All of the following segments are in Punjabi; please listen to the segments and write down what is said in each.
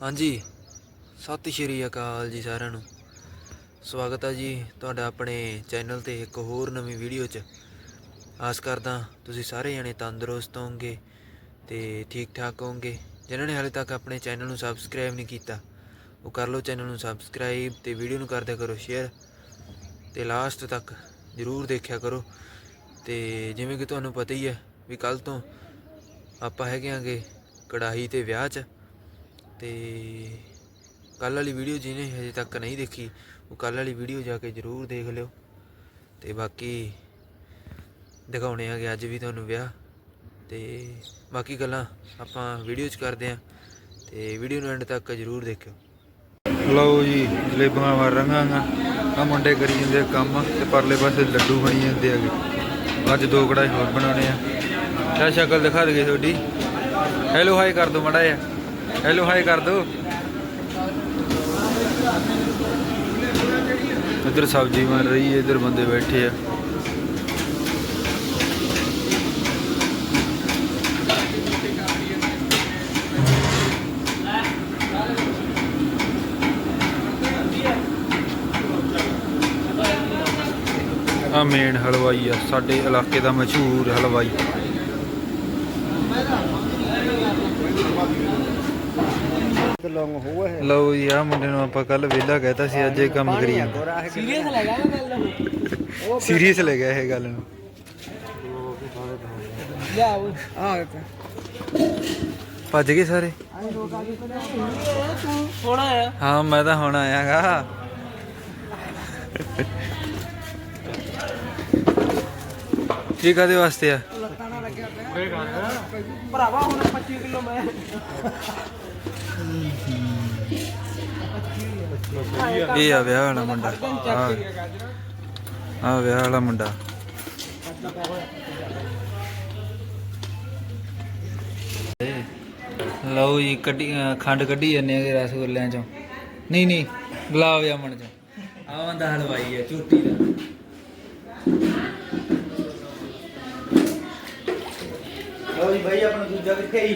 ਹਾਂਜੀ। ਸਤਿ ਸ਼੍ਰੀ ਅਕਾਲ ਜੀ ਸਾਰਿਆਂ ਨੂੰ। ਸਵਾਗਤ ਹੈ ਜੀ ਤੁਹਾਡਾ ਆਪਣੇ ਚੈਨਲ ਤੇ ਇੱਕ ਹੋਰ ਨਵੀਂ ਵੀਡੀਓ 'ਚ। ਆਸ ਕਰਦਾ ਤੁਸੀਂ ਸਾਰੇ ਜਣੇ ਤੰਦਰੁਸਤ ਹੋਵੋਗੇ ਤੇ ਠੀਕ ਠਾਕ ਹੋਵੋਗੇ। ਜਿਨ੍ਹਾਂ ਨੇ ਹਾਲੇ ਤੱਕ ਆਪਣੇ ਚੈਨਲ ਨੂੰ ਸਬਸਕ੍ਰਾਈਬ ਨਹੀਂ ਕੀਤਾ, ਉਹ ਕਰ ਲਓ ਚੈਨਲ ਨੂੰ ਸਬਸਕ੍ਰਾਈਬ ਤੇ ਵੀਡੀਓ ਨੂੰ ਕਰਦਿਆ ਕਰੋ ਸ਼ੇਅਰ। ਤੇ ਲਾਸਟ ਤੱਕ ਜਰੂਰ ਦੇਖਿਆ ਕਰੋ। ਤੇ ਜਿਵੇਂ ਕਿ ਤੁਹਾਨੂੰ ਪਤਾ ਹੀ ਹੈ ਵੀ ਕੱਲ ਤੋਂ ਆਪਾਂ ਹੈਗੇ ਆਂਗੇ ਕੜਾਹੀ ਤੇ ਵਿਆਹ 'ਚ। ਤੇ ਕੱਲ ਵਾਲੀ ਵੀਡੀਓ ਜਿਹਨੇ ਹਜੇ ਤੱਕ ਨਹੀਂ ਦੇਖੀ, ਉਹ ਕੱਲ ਵਾਲੀ ਵੀਡੀਓ ਜਾ ਕੇ ਜਰੂਰ ਦੇਖ ਲਿਓ। ਤੇ ਬਾਕੀ ਦਿਖਾਉਣੇ ਆਗੇ ਅੱਜ ਵੀ ਤੁਹਾਨੂੰ ਵਿਆਹ। ਤੇ ਬਾਕੀ ਗੱਲਾਂ ਆਪਾਂ ਵੀਡੀਓ 'ਚ ਕਰਦੇ ਆਂ। ਤੇ ਵੀਡੀਓ ਨੂੰ ਐਂਡ ਤੱਕ ਜਰੂਰ ਦੇਖਿਓ। ਲਓ ਜੀ, ਜਲੇਬਾਂ ਮਾਰ ਰੰਗਾਂਗਾ ਆ ਮੁੰਡੇ ਕਰੀ ਜਾਂਦੇ ਆ ਕੰਮ ਤੇ ਪਰਲੇ ਪਾਸੇ ਲੱਡੂ ਬਣੀ ਜਾਂਦੇ ਹੈਗੇ ਅੱਜ ਦੋ ਕੜਾਈ ਹੋਰ ਬਣਾਉਣੇ ਆ। ਕਿਆ ਸ਼ਕਲ ਦਿਖਾ ਦਈਏ ਤੁਹਾਡੀ। ਹੈਲੋ ਹਾਈ ਕਰ ਦੋ ਮੜਾ ਜਿਹਾ। ਹੈਲੋ ਹਾਈ ਕਰ ਦੋ ਇੱਧਰ ਸਬਜ਼ੀ ਬਣ ਰਹੀ ਹੈ, ਇੱਧਰ ਬੰਦੇ ਬੈਠੇ ਆ। ਆ ਮੇਨ ਹਲਵਾਈ ਆ, ਸਾਡੇ ਇਲਾਕੇ ਦਾ ਮਸ਼ਹੂਰ ਹਲਵਾਈ। ਲੌਂਗ ਹੋਇਆ ਹੈ ਲਓ ਜੀ ਆ ਮੁੰਡੇ ਨੂੰ ਆਪਾਂ ਕੱਲ ਵਿਹਲਾ ਕਹਿਤਾ ਸੀ ਅੱਜ ਇਹ ਕੰਮ ਕਰੀ ਜਾਂਦਾ। ਸੀਰੀਅਸ ਲੱਗਾ ਨਾ ਗੱਲ ਸੀਰੀਅਸ ਲੈ ਗਿਆ ਇਹ ਗੱਲ ਨੂੰ। ਲਿਆ ਉਹ ਆ ਭੱਜ ਗਏ ਸਾਰੇ? ਹਾਂ ਮੈਂ ਤਾਂ ਹੁਣ ਆਇਆਗਾ। ਕੀ ਕਾਦੇ ਵਾਸਤੇ ਆ? ਲੱਤਾਂ ਨਾਲ ਲੱਗਿਆ ਪਿਆ। ਭਰਾਵਾ ਹੁਣ 25 ਕਿਲੋ ਮੈਂ। ਇਹ ਆ ਵਿਆਹ ਵਾਲਾ ਮੁੰਡਾ। ਆ ਵਿਆਹ ਵਾਲਾ ਮੁੰਡਾ। ਲਓ ਜੀ, ਕੱਢੀ ਖੰਡ ਕੱਢੀ ਜਾਂਦੇ ਆ ਰਸਗੁੱਲਿਆਂ ਚੋਂ। ਨਹੀਂ ਨਹੀਂ, ਗੁਲਾਬ ਜਾਮਣ ਚੋਂ। ਆ ਬੰਦਾ ਹਲਵਾਈ ਆ ਝੂਟੀ ਦਾ। ਲਓ ਜੀ ਭਾਈ ਆਪਣਾ ਦੂਜਾ ਕਿੱਥੇ ਹੀ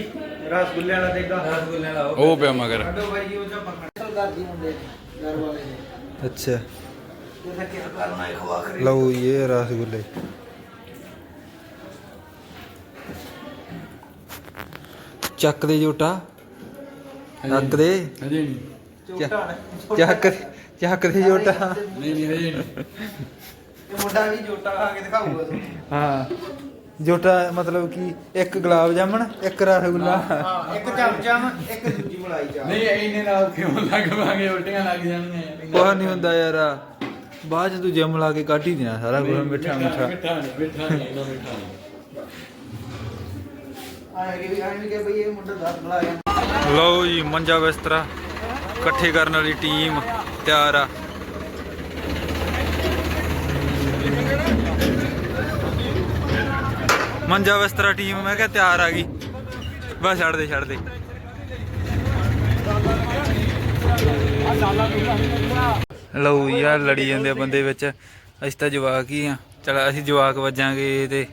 ਰਸਗੁੱਲੇ ਵਾਲਾ ਦੇਗਾ ਰਸਗੁੱਲਿਆਂ ਵਾਲਾ ਉਹ ਪਿਆ ਮਗਰ। ਕੱਢੋ ਭਾਈ ਜੀ ਉਹ ਜਾਂ ਪਖੰਡਲ ਕਰਦੀ ਮੁੰਡੇ ਘਰ ਵਾਲੇ ਨੇ ਅੱਛਾ। ਜਿਵੇਂ ਕਿ ਕਰਨਾ ਹੈ ਖਵਾ ਕਰੇ ਲਓ ਇਹ ਰਸਗੁੱਲੇ। ਚੱਕ ਦੇ ਜੋਟਾ ਚੱਕ ਦੇ। ਹਜੇ ਨਹੀਂ। ਝੋਟਾ ਚੱਕ ਚੱਕ ਦੇ ਜੋਟਾ ਨਹੀਂ ਨਹੀਂ ਹਜੇ ਨਹੀਂ। ਇਹ ਮੁੰਡਾ ਵੀ ਝੋਟਾ ਆ ਕੇ ਦਿਖਾਊਗਾ ਤੁਹਾਨੂੰ। ਹਾਂ। ਜੋਟਾ ਮਤਲਬ ਕਿ ਇੱਕ ਗੁਲਾਬ ਜਾਮਣ ਇੱਕ ਰਸਗੁੱਲਾ ਹਾਂ ਇੱਕ ਚਮਚਾ ਇੱਕ ਦੂਜੀ ਮਲਾਈ ਚਾ ਨਹੀਂ ਇੰਨੇ ਨਾਲ ਕਿਉਂ ਲੱਗ ਪਾਗੇ? ਉਲਟੀਆਂ ਲੱਗ ਜਾਣਗੀਆਂ। ਕੁਛ ਨਹੀਂ ਹੁੰਦਾ ਯਾਰ। ਬਾਅਦ ਚ ਤੂੰ ਜਿਮ ਲਾ ਕੇ ਕੱਢ ਹੀ ਦੇਣਾ ਸਾਰਾ ਕੁਝ ਮਿੱਠਾ ਮਿੱਠਾ। ਮਿੱਠਾ ਨਹੀਂ ਮਿੱਠਾ ਨਹੀਂ ਇਹਨਾਂ ਮਿੱਠਾ ਨਹੀਂ। ਆਏ ਕਿ ਆਏ ਕਿ ਭਈ ਇਹ ਮੁੰਡਾ ਦਸ ਮਲਾਇਆ ਲਓ ਜੀ ਮੰਜਾ ਬਿਸਤਰਾ। ਇਕੱਠੇ ਕਰਨ ਵਾਲੀ ਟੀਮ ਤਿਆਰ ਆ। ਮੰਜਾ ਬਿਸਤਰਾ ਟੀਮ ਮੈਂ ਕਿਹਾ ਤਿਆਰ ਆ ਗਈ। ਬਸ ਛੱਡ ਦੇ ਛੱਡ ਦੇ। ਲਓ ਯਾਰ ਲੜੀ ਜਾਂਦੇ ਬੰਦੇ ਵਿੱਚ। ਅਸੀਂ ਤਾਂ ਜਵਾਕ ਹੀ ਆ। ਚਲ, ਅਸੀਂ ਜਵਾਕ ਵੱਜਾਂਗੇ ਤੇ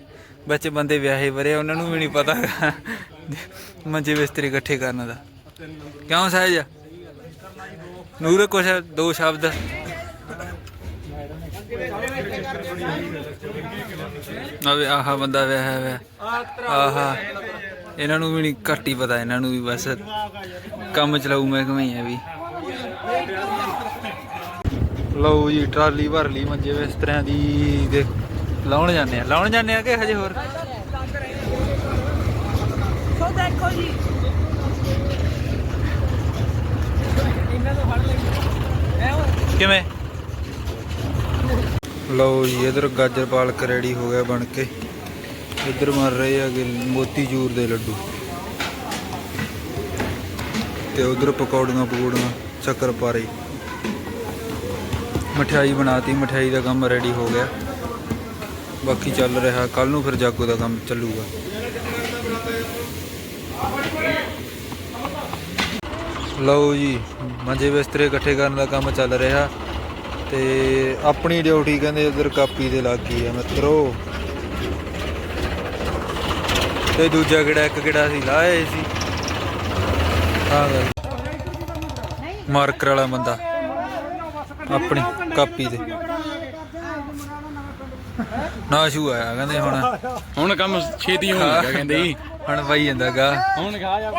ਵਿੱਚ ਬੰਦੇ ਵਿਆਹੇ ਵਰੇ, ਉਹਨਾਂ ਨੂੰ ਵੀ ਨਹੀਂ ਪਤਾ। ਮੰਜੇ ਬਿਸਤਰੇ ਇਕੱਠੇ ਕਰਨ ਦਾ। ਕਿਉਂ ਸਹਿਜ? ਨੂਰ, ਕੁਛ ਦੋ ਸ਼ਬਦ। ਅਵੇ ਆਹਾ ਬੰਦਾ ਵਿਆਹਿਆ ਹੋਇਆ ਆਹਾ। ਇਹਨਾਂ ਨੂੰ ਵੀ ਨਹੀਂ ਘੱਟ ਹੀ ਪਤਾ, ਇਹਨਾਂ ਨੂੰ ਵੀ ਬਸ ਕੰਮ ਚਲਾਊ ਮੈਂ ਕਮਾਈ ਆ ਵੀ। ਲਓ ਜੀ, ਟਰਾਲੀ ਭਰ ਲਈ ਮੰਜੇ ਬਿਸਤਰਿਆਂ ਦੀ ਦੇ ਲਾਉਣ ਜਾਂਦੇ ਆ। ਲਾਉਣ ਜਾਂਦੇ ਆ ਕਿ ਹਜੇ ਹੋਰ? ਸੋ ਦੇਖੋ ਜੀ ਕਿਵੇਂ? ਲਓ ਜੀ, ਇਧਰ ਗਾਜਰ ਪਾਲਕ ਰੈਡੀ ਹੋ ਗਿਆ ਬਣ ਕੇ। ਇੱਧਰ ਮਰ ਰਹੇ ਹੈਗੇ ਮੋਤੀ ਚੂਰ ਦੇ ਲੱਡੂ। ਤੇ ਉਧਰ ਪਕੌੜੀਆਂ ਪਕੌੜੀਆਂ, ਸ਼ੱਕਰ ਪਾਰੇ। ਮਠਿਆਈ ਬਣਾਤੀ, ਮਠਿਆਈ ਦਾ ਕੰਮ ਰੈਡੀ ਹੋ ਗਿਆ। ਬਾਕੀ ਚੱਲ ਰਿਹਾ ਕੱਲ ਨੂੰ ਫਿਰ ਜਾਗੋ ਦਾ ਕੰਮ ਚੱਲੂਗਾ। ਲਓ ਜੀ, ਮੰਜੇ ਬਿਸਤਰੇ ਇਕੱਠੇ ਕਰਨ ਦਾ ਕੰਮ ਚੱਲ ਰਿਹਾ। ਤੇ ਆਪਣੀ ਡਿਊਟੀ ਕਹਿੰਦੇ ਉਧਰ ਕਾਪੀ ਦੇ ਲੱਗ ਗਈ ਆ ਮਿੱਤਰੋ। ਤੇ ਦੂਜਾ ਕਿਹੜਾ ਇੱਕ ਕਿਹੜਾ ਸੀ ਲਾਏ ਸੀ। ਹਾਂ ਗੱਲ। ਮਾਰਕਰ ਵਾਲਾ ਬੰਦਾ। ਆਪਣੀ ਕਾਪੀ ਤੇ। ਨਾ ਸ਼ੂ ਆਇਆ ਕਹਿੰਦੇ ਹੁਣ। ਹੁਣ ਕੰਮ ਛੇਤੀ ਹੋ। ਗਿਆ ਕਹਿੰਦੇ ਜੀ। ਹੁਣ ਵਈ ਜਾਂਦਾਗਾ ਹੁਣ ਖਾ ਜਾ।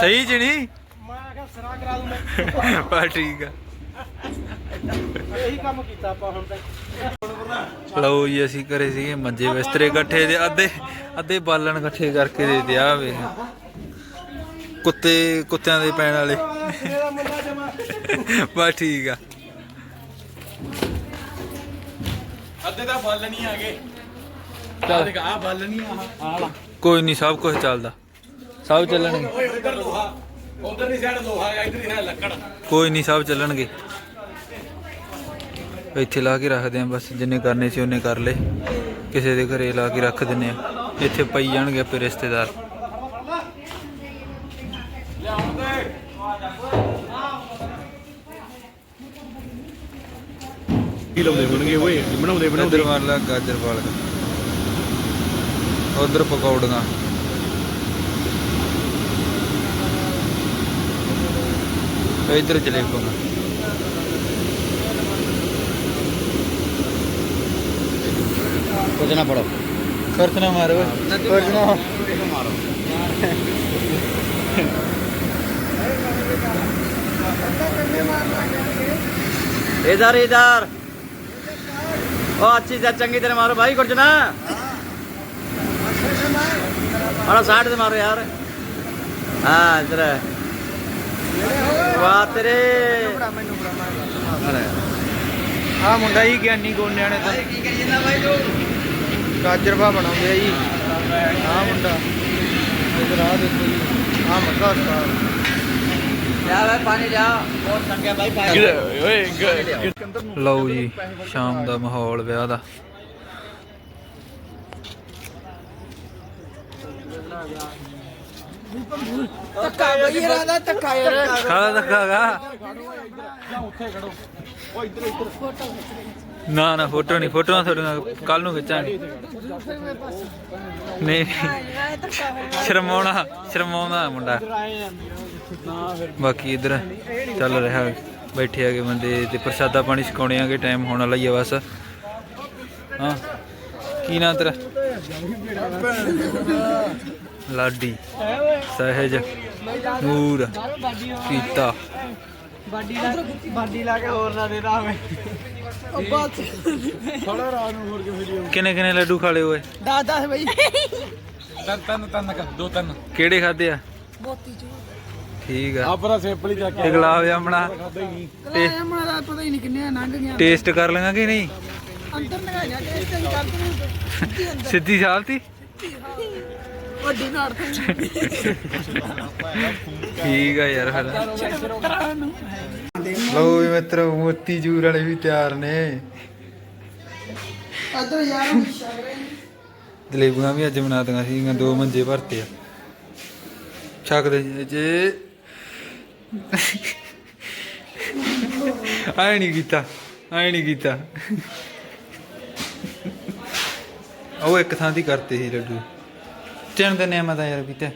ਸਹੀ ਚ ਨਹੀਂ ਬਾ ਠੀਕ ਆ। ਇਹੀ ਕੰਮ ਕੀਤਾ ਆਪਾਂ ਹੁਣ ਤੱਕ ਲਓ ਜੀ ਅਸੀਂ ਕਰੇ ਸੀਗੇ ਮੰਜੇ ਬਿਸਤਰੇ ਇਕੱਠੇ ਦੇ ਅੱਧੇ ਅੱਧੇ ਬਾਲਣ ਇਕੱਠੇ ਕਰਕੇ ਦੇ ਦਿਆ ਵੇ। ਕੁੱਤੇ ਕੁੱਤਿਆਂ ਦੇ ਪੈਣ ਵਾਲੇ। ਬਸ ਠੀਕ ਆ। ਅੱਧੇ ਤਾਂ ਬੱਲ ਨਹੀਂ ਆ ਗਏ। ਚੱਲ। ਦੇਖ ਆ ਬੱਲ ਨਹੀਂ ਆ ਆਹ। ਕੋਈ ਨਹੀਂ ਸਭ ਕੁਝ ਚੱਲਦਾ। ਸਭ ਚੱਲਣਗੇ। ਓਏ ਉਧਰ ਲੋਹਾ ਉਧਰ ਦੀ ਸਾਈਡ ਲੋਹਾ ਹੈ ਇਧਰ ਦੀ ਸਾਈਡ ਲੱਕੜ ਕੋਈ ਨਹੀਂ ਸਭ ਚੱਲਣਗੇ। ਇੱਥੇ ਲਾ ਕੇ ਰੱਖਦੇ ਆ ਬਸ ਜਿੰਨੇ ਕਰਨੇ ਸੀ ਉਹਨੇ ਕਰ ਲਏ। ਕਿਸੇ ਦੇ ਘਰੇ ਲਾ ਕੇ ਰੱਖ ਦਿੰਨੇ ਆ ਇੱਥੇ ਪਈ ਜਾਣਗੇ ਆਪੇ ਰਿਸ਼ਤੇਦਾਰ। ਕੀ ਲਾਉਂਦੇ ਬਣਗੇ ਓਏ? ਬਣਾਉਂਦੇ ਮਾਰ ਲਾ ਗਾਜਰ ਪਾਲਕ ਉਧਰ ਪਕੌੜੀਆਂ ਇਧਰ ਜਲੇਬੀਆਂ ਕੁਝ ਨਾ ਪੜੋ ਖਰਚ ਨਾ ਮਾਰੋ ਕੁਝ ਨਾ इधर इधर ओ अच्छी से चंगी तरह मारो भाई कुछ મારા સાઠ છે મારો યાર હા જરા વાત રે આ ਮੁੰਡਾ ਹੀ ਗਿਆਨੀ ਗੋਨਿਆਂ ਨੇ ਤਾਂ ਕੀ ਕਰੀਏ ਨਾ ਬਾਈ ਤੂੰ? ਗਾਜਰ ਭਾ ਬਣਾਉਂਦੇ ਆ ਜੀ। ਆ ਮੁੰਡਾ। ਇਧਰ ਆ ਦੇਖੋ ਜੀ। ਆ ਮੱਕਾ ਸਟਾਰ ਯਾਰ ਪਾਣੀ ਲਿਆ। ਬਹੁਤ ਸੰਗਿਆ ਭਾਈ ਪਾਣੀ। ਲਓ ਜੀ ਸ਼ਾਮ ਦਾ ਮਾਹੌਲ ਵਿਆਹ ਦਾ। ਧੱਕਾ ਬਈ ਇਹਨਾਂ ਦਾ ਧੱਕਾ ਯਾਰ। ਕਾਲਾ ਧੱਕਾਗਾ ਨਾ ਨਾ ਫੋਟੋ ਨਹੀਂ ਫੋਟੋਆਂ ਤੁਹਾਡੀਆਂ ਕੱਲ ਨੂੰ ਖਿੱਚਾਂਗੇ। ਨਹੀਂ ਸ਼ਰਮਾਉਣਾ ਸ਼ਰਮਾਉਂਦਾ ਮੁੰਡਾ। ਬਾਕੀ ਇਧਰ ਚੱਲ ਰਿਹਾ ਬੈਠੇ ਆਗੇ ਬੰਦੇ ਤੇ ਪ੍ਰਸ਼ਾਦਾ ਪਾਣੀ ਛਕਾਉਣੇ ਆਗੇ ਟਾਈਮ ਹੋਣ ਵਾਲਾ ਹੀ ਆ ਬਸ। ਹਾਂ। ਕੀ ਨਾਂ ਤੇਰਾ? ਲਾਡੀ ਸਹਿਜ ਨੂਰ ਕੀਤਾ ਬਾਡੀ ਲਾ ਬਾਡੀ ਲਾ ਕੇ ਹੋਰ ਨਾ ਦੇ ਰਾਵੇਂ ਕਿੰਨੇ ਕਿੰਨੇ ਲੱਡੂ ਖਾ ਲਏ ਓਏ? 10 10 ਬਈ ਤਨ ਤਨ ਤਨ ਕਰ ਦੋ ਤਨ। ਕਿਹੜੇ ਖਾਦੇ ਆ? ਠੀਕ ਆ। ਆਪਰਾ ਸੇਪਲੀ ਚੱਕ ਇਹ ਗੁਲਾਬ ਜਾਮਣਾ। ਤੇ ਮਣਾ ਦਾ ਪਤਾ ਹੀ ਨਹੀਂ ਕਿੰਨੇ ਲੰਘ ਗਿਆ। ਟੇਸਟ ਕਰ ਲਾਂਗਾ ਕਿ ਨਹੀਂ? ਅੰਦਰ ਲਗਾਇਆ ਹੀ ਕਰ ਸਿੱਧੀ ਵੱਡੀ ਨਾੜ ਤੇ ਠੀਕ ਆ ਯਾਰ ਫਿਰ। ਲਓ ਵੀ ਮਿੱਤਰੋ ਮੋਤੀ ਜੂਰ ਵਾਲੇ ਵੀ ਤਿਆਰ ਨੇ। ਅਦਰ ਯਾਰ ਜਲੇਬੀਆਂ ਵੀ ਅੱਜ ਬਣਾਤੀਆਂ ਸੀਗੀਆਂ ਦੋ ਮੰਜੇ ਭਰਤੇ ਆ। ਛਕਦੇ ਜੇ ਆਏ ਨਹੀਂ ਕੀਤਾ ਆਏ ਨਹੀਂ ਕੀਤਾ। ਉਹ ਇੱਕ ਥਾਂ ਦੀ ਕਰਤੇ ਸੀ ਲੱਡੂ। ਚਣ ਦੇ ਨਿਆਮਤ ਆ ਯਾਰ ਪੀਤਾ